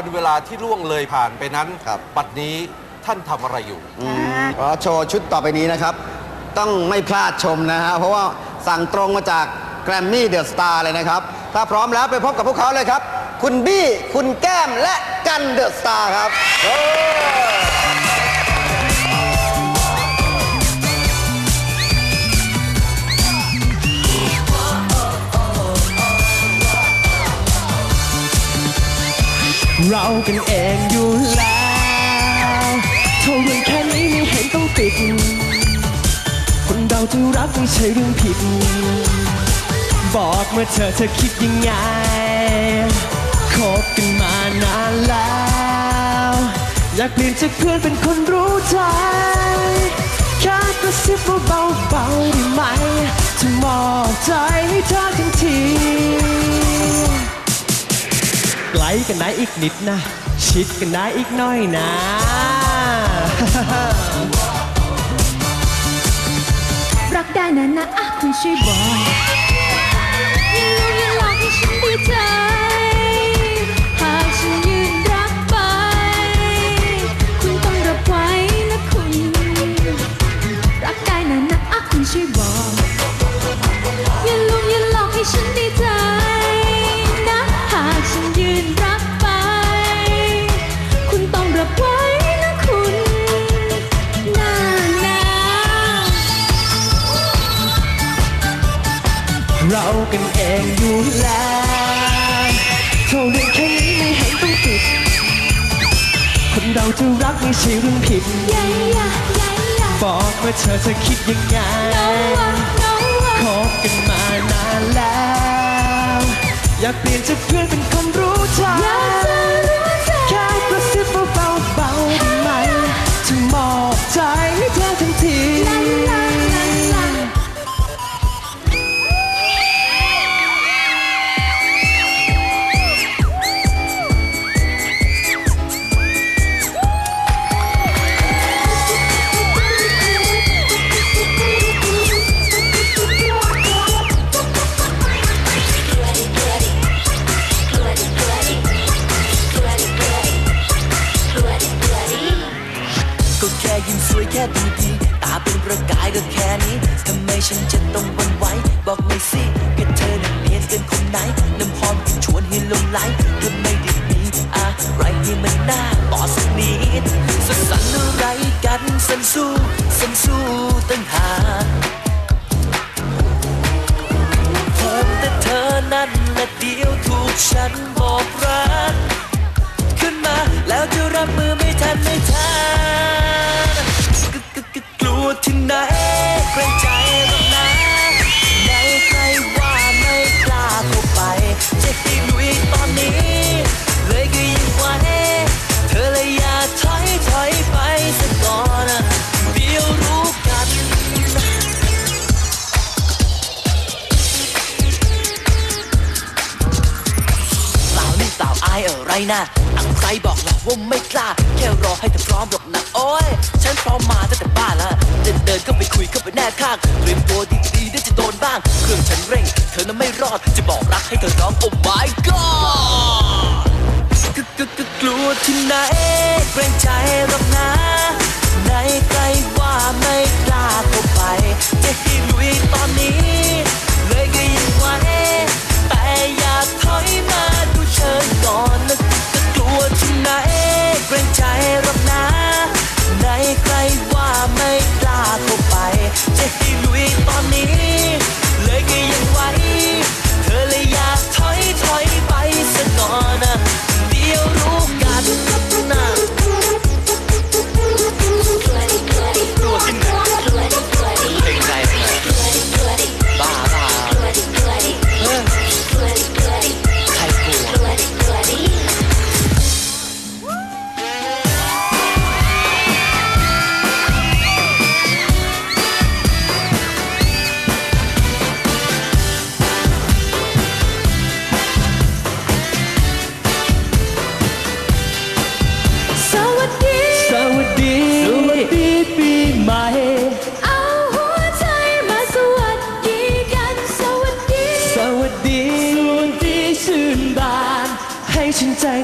วันเวลาที่ล่วงเลยผ่านไปนั้นครับ บัดนี้ท่านทำอะไรอยู่เพราะโชว์ชุดต่อไปนี้นะครับ ต้องไม่พลาดชมนะฮะเพราะว่าสั่งตรงมาจากแกรมมี่เดอะสตาร์เลยนะครับ ถ้าพร้อมแล้วไปพบกับพวกเขาเลยครับ คุณบี้ คุณแก้มและกันเดอะสตาร์ครับ เรากันเองอยู่แล้วเท่าเรื่องแค่นี้ไม่เห็นต้องติด คนเราจะรักไม่ใช่เรื่องผิด บอกเมื่อเธอเธอคิดยังไง คบกันมานานแล้ว อยากเปลี่ยนจากเพื่อนเป็นคนรู้ใจ กันได้อีกนิดนะ ชิดกันได้อีกหน่อยนะ รักได้นะนะอะคุณช่วยบอก กันเองอยู่แล้วเท่าเรื่องแค่นี้ไม่เห็นต้องติด คนเราจะรักไม่ใช่เรื่องผิด Yeah, yeah, yeah, yeah. บอกว่าเธอจะคิดยังไง No one, no ค one. บกันมานานแล้ว อยากเปลี่ยนจา ฉันจะต้องวันไหวบอกหน่อยสิก็เธอนั้นเนียนเกินคนไหนน้ำหอมที่ชวนให้ลงไหลเธอไม่ได้มีอะไรให้มันน่าต่อสักนิดสักสันอะไรกันสันสู้สันสู้ตั้งหาเพิ่มแต่เธอนั้นและเดียวถูกฉัน อายอะไรนะอังใครบอกหรอกว่าไม่กล้า แค่รอให้เธอพร้อมหรอกนะโอ้ย ฉันพร้อมมาตั้งแต่บ้านละจะเดินเข้าไปคุยเข้าไปแนบข้างเตรียมตัวดีๆเดี๋ยวจะโดนบ้าง เครื่องฉันเร่ง เธอนั้นไม่รอด จะบอกรักให้เธอร้อง oh my god กกกกกลัวที่ไหนเกรงใจหรอกนะไหนใครว่าไม่กล้าเข้าไป จะให้ลุยตอนนี้ เลยก็ยังไหวแต่อย่าถอยมาดู เธอก่อนนะกกลัวที่ไหนเกรงใจ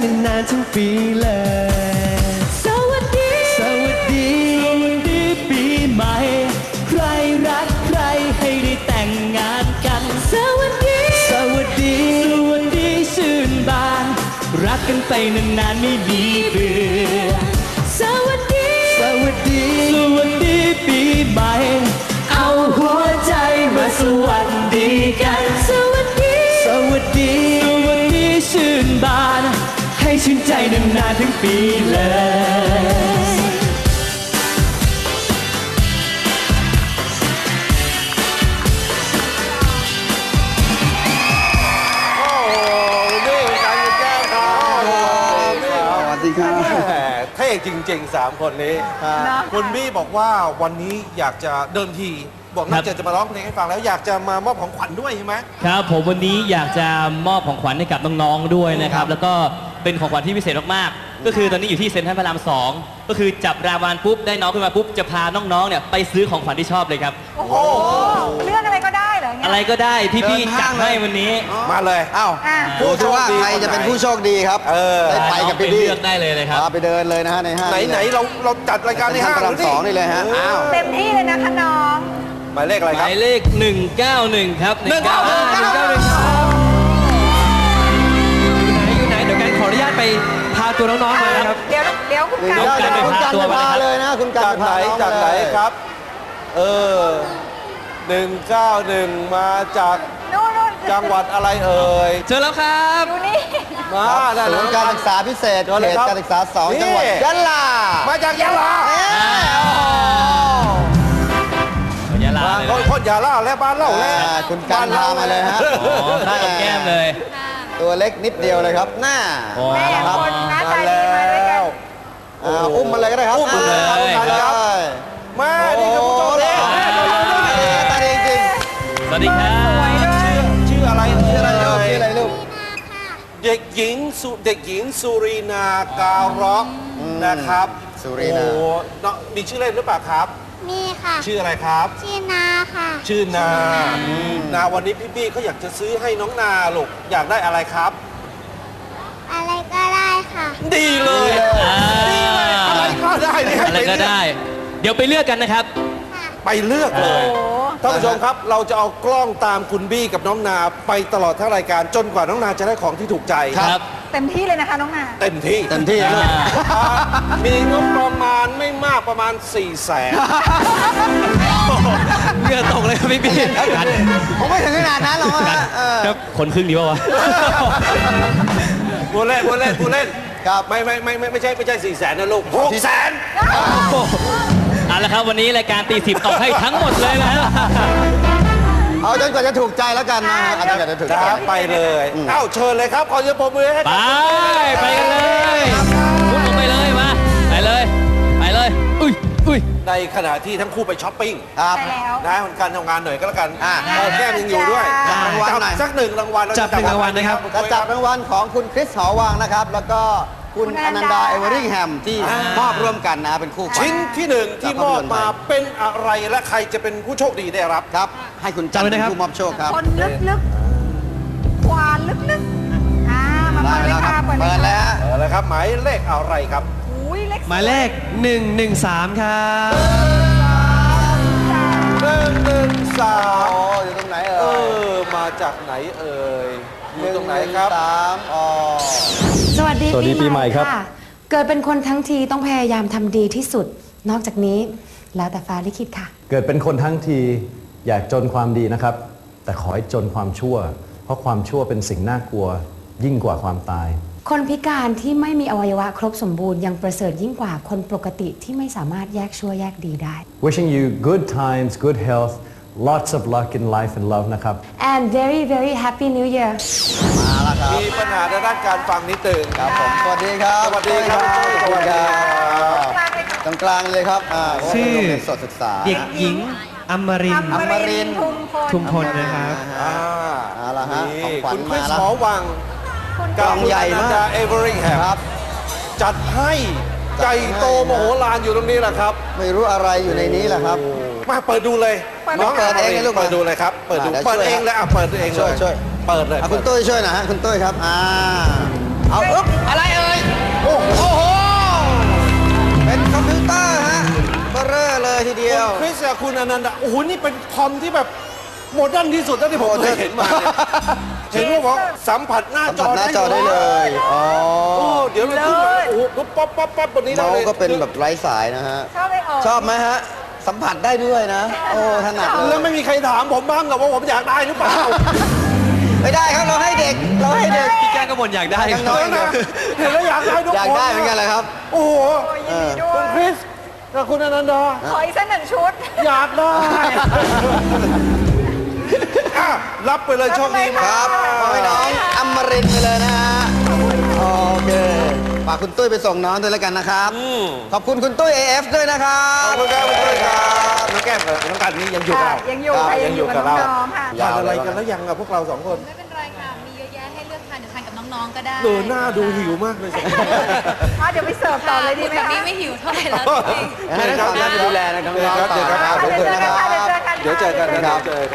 นานๆทั้งปีเลย สวัสดี สวัสดี สวัสดีปีใหม่ ใครรักใครให้ได้แต่งงานกัน สวัสดี สวัสดี สวัสดีชื่นบาน รักกันไปนานๆไม่มีเบื่อ สวัสดี สวัสดี สวัสดีปีใหม่ เอาหัวใจมาสวัสดีกัน สวัสดี สวัสดี สวัสดีชื่นบานให้ ชื่นใจนานๆทั้งปีเลยโอ้โหนี่การแก้วครับสวัสดีครับแหมเท่จริงๆสามคนนี้ คุณบี้บอกว่าวันนี้อยากจะเดินที บอกนอกจากจะมาร้องเพลงให้ฟังแล้วอยากจะมามอบของขวัญด้วยใช่ไหมครับผมวันนี้อยากจะมอบของขวัญให้กับน้องๆด้วยนะครับ แล้วก็ เป็นของขวัญที่พิเศษมากๆ ก็คือตอนนี้อยู่ที่เซ็นทรัลพระรามสองก็คือจับรางวัลปุ๊บได้น้องขึ้นมาปุ๊บจะพาน้องๆเนี่ยไปซื้อของขวัญที่ชอบเลยครับ โอ้โหเรื่องอะไรก็ได้เหรอเนี่ยอะไรก็ได้พี่เดิพี่นห้างจัดให้เลยวันนี้ มาเลยอ้าวอะ ดูสิว่าใครจะเป็นผู้โชคดีครับ เออ ได้ไปกับไปพี่บี้เลือกได้เลยนะครับ พาไปเดินเลยนะฮะในห้างไหนๆเราเราจัดรายการในห้างพระรามสองนี่เลยฮะ อ้าว เต็มที่เลยนะคะน้อง หมายเลขอะไรหครับ มายเลข 191 ครับหนึ่งเก้าหนึ่ง191 พาตัวน้องๆมาครับ เดี๋ยวเดี๋ยวคุณหนึ่งกันเก้าเดี๋ยวคุณกันตัวไปไปพานะครับเลยนะ คุณกันจากไปไหนพาองจากไหนเลยครับ เออหนึ่งเก้าหนึ่งมาจากนู่นนู่นจังหวัดอะไรเอ่ยเจอแล้วครับ อยู่นี่มาครับได้ศูแล้ว นย์การศึกษาพิเศษเชิญเขเลยตครับการศึกษาสองนี่จังหวัดยะลามาจากยะลาเอ้ยโอ้โหยะลาบางเลยคนคนยาล่าและบ้านเล่าและอ่าคุณกันพามาเลยฮะ อ๋อข้ากับแก้มเลย ตัวเล็กนิดเดียวเลยครับหน้าอ๋อแม่ครับคนหน้ามาตาดีแล้มาด้วยกันวอ่าอุ้มมาเลยก็ได้ครับอุ้มมาเลยอ่าครับได้มานี่คือผู้โชคดีโอ้โหตาดีจริงสวัสดีครับสวยด้วยชื่ออะไรๆชื่ชื่อออะอะไรไรลูกเอ่ยชื่ออะไรลูกเด็กหญิงสุเด็กหญิงสุรีนาการ็อกอืมนะครับสุรีนาโอ้โหเนอะมีชื่อเล่นหรือเปล่าครับ มีค่ะ ชื่ออะไรครับ ชื่อนาค่ะ ชื่อนานาวันนี้พี่บี้เขาอยากจะซื้อให้น้องนาลูกอยากได้อะไรครับ อะไรก็ได้ค่ะ ดีเลยอ่าดีเลยอะไรก็ได้เนี่ยอะไรก็ได้ เดี๋ยวไปเลือกกันนะครับ ไปเลือกเลยโอ้โหท่านผู้ชมครับเราจะเอากล้องตามคุณบี้กับน้องนาไปตลอดทั้งรายการจนกว่าน้องนาจะได้ของที่ถูกใจครับ เต็มที่เลยนะคะน้องนา เต็มที่เต็มที่นะลูกอ่ามีงบประมาณไม่มากประมาณ4ี่แสนเหงื่อตกเลยครับพี่พี่กันผมไม่ถึงขนาดนั้นหรอกฮะเออ ครับคนครึ่งดีป่าวะพูดเล่นพูดเล่นพูดเล่นครับ ไม่ไม่ไม่ไม่ไม่ใช่ไม่ใช่สี่แสนนะลูกหกแสน เอาละครับ วันนี้รายการตีสิบตกให้ทั้งหมดเลยนะ เอาจนกว่าจะถูกใจแล้วกันนะฮะเอาจนกว่าจะถูกคใจรับไปเลยเอ้าเชิญเลยครับขอเสียงปรบมือให้ไป กับคุณบี้ไปกันเลยมุดลงไปเลยมา ไปเลย ไปเลย อุ้ยอุ้ย ในขณะที่ทั้งคู่ไปช้อปปิ้งครับ ใช่แล้ว นะการทำงานหน่อยก็แล้วกันอ่า เออแก้มยังอยู่ด้วยจับรางวัลหน่อยสักหนึ่งรางวัลจับหนึ่งรางวัลนะครับ จะจับรางวัลของคุณคริสหอวังนะครับ แล้วก็ คุณคุณออนันันนดาดาเอเวอริงแฮมที่มอบร่วมกันนะเป็นคู่ขวัญ ชิ้นที่หนึ่งที่จากมภาอพบยนตร์มาไทยเป็นอะไรและใครจะเป็นผู้โชคดีได้รับ ครับ ให้คุณจันจำไว้นะครับเป็นผู้มอบโชคครับ คนลึกๆควานลึกๆอ่ามาได้เปิดเลยแล้วคค่ะรับเปิดเลเปิยดแล้วเออแล้วครับ หมายเลขอะไรครับอุ้ยเล็กหมายเลข113 ครับหนึ่งหนึ่งสาโอ้มอยู่ตรงไหนเอเอ่ยอมาจากไหนเอ่ย อยู่ตรงไหนครับสามอ๋อสวัสดีสวัสดีปีใหม่ครับะเกิดเป็นคนทั้งทีต้องพยายามทำดีที่สุด นอกจากนี้แล้วแต่ฟ้าลิขิตค่ะ เกิดเป็นคนทั้งทีอยากจนความดีนะครับ แต่ขอให้จนความชั่ว เพราะความชั่วเป็นสิ่งน่ากลัว ยิ่งกว่าความตาย คนพิการที่ไม่มีอวัยวะครบสมบูรณ์ยังประเสริฐยิ่งกว่าคนปกติที่ไม่สามารถแยกชั่วแยกดีได้ wishing you good times good health lots of luck in life and love นะครับ and very very happy new year มาแล้วครับ มีปัญหาในด้านการฟังนิดหนึ่งครับผม สวัสดีครับสวัสดีครับสวัสดีครับๆกลางเลยค่ะตรงกลางเลยครับอ่าชื่อโรงเรียนสดศึกษาเด็กหญิงอมรินทร์อมรินทร์ทุมพลทุมพลนะครับอ่าเอาละฮะนี่ของขวัญคุณคริสมาแล้วหอวังคุณกล่องใหญ่มากบคุณอนันดาเอเวอริงแฮมครับ จัดให้ใหญ่โตโมโหลานอยู่ตรงนี้แหละครับ ไม่รู้อะไรอยู่ในนี้แหละครับ มาเปิดดูเลยน้องเปิดเองเลยลูกเปิดดูเลยครับเปิดดูอ่าเดี๋ยวเปิดช่วยเองเลยอะเปิดเองช่เลวยยช่วยเปิดเลยอะคุณตุ้ยช่วยหน่อยฮะคุณตุ้ยครับอ่าเอาอึ๊บอะไรเอ่ยโอ้โหเป็นคอมพิวเตอร์ฮะเบอร์เร่อเลยทีเดียวคริสกับคุณอนันต์อะโอ้โหนี่เป็นคอมที่แบบโมเดิร์นที่สุดเท่าที่ผมเคยเห็นมาเนี่ยเห็นว่าบอกสัมผัสหน้าสัมจผัอสหน้าจอได้เลย อ๋อโอ้เดี๋ยวเราขึ้นมาโอ้โหปุ๊บปั๊บปั๊บปั๊บบนนี้ได้เมาเลยส์ก็เป็นแบบไร้สายนะฮะ ชอบไม่ออกชอบไหมฮะ สัมผัสได้ด้วยนะ โอ้ถนัดเลแล้วยไม่มีใครถามผมบ้างเหรอว่าผมอยากได้หรือเปล่า ไม่ได้ครับเราให้เด็กเราให้เด็ก พี่แก้งก็บ่นอยากได้ยังน้อยเห็นแล้วนะเห็นแล้วอยากได้ทุกคนอยากได้เหมือนกันเลยครับ โอ้โหเออคุณคริสกับคุณอนันดา ขออีกสักหนึ่งชุด อยากได้ อะรับไปเลยโชคดีมาก ครับขอให้น้องอมรินทร์ไปเลยนะฮะโอเค ฝากคุณตุ้ยไปส่งน้องด้วยแล้วกันนะครับอืมขอบคุณคุณตุ้ย AF ด้วยนะครัขอบบคุณครับคุณด้วยครับน้องแก้มกับน้องกันนี่ยังอยู่กับเรายังอยู่ค่ะยังอยู่กับน้องๆค่ะทานอะไรกันแล้วยังอะพวกเราสองคนไม่เป็นไรค่ะมีเยอะแยะให้เลือกทานเดี๋ยวทานกับน้องๆก็ได้เออหน้าดูหิวมากเลยสองคนอะเดี๋ยวไปเสิร์ฟต่อเลยดีไหมแบบคะนี้ไม่หิวเท่าไหร่แล้วจริงให้ทั้งสองท่านดูแลนะครับน้องๆเดี๋ยวครับต่อนะครับเดี๋ยวเจอกันค่ะเดี๋ยวเจอกันเดี๋ยวเจอกันเดี๋ยวเจอกันนะเดี๋ยวเจอกัน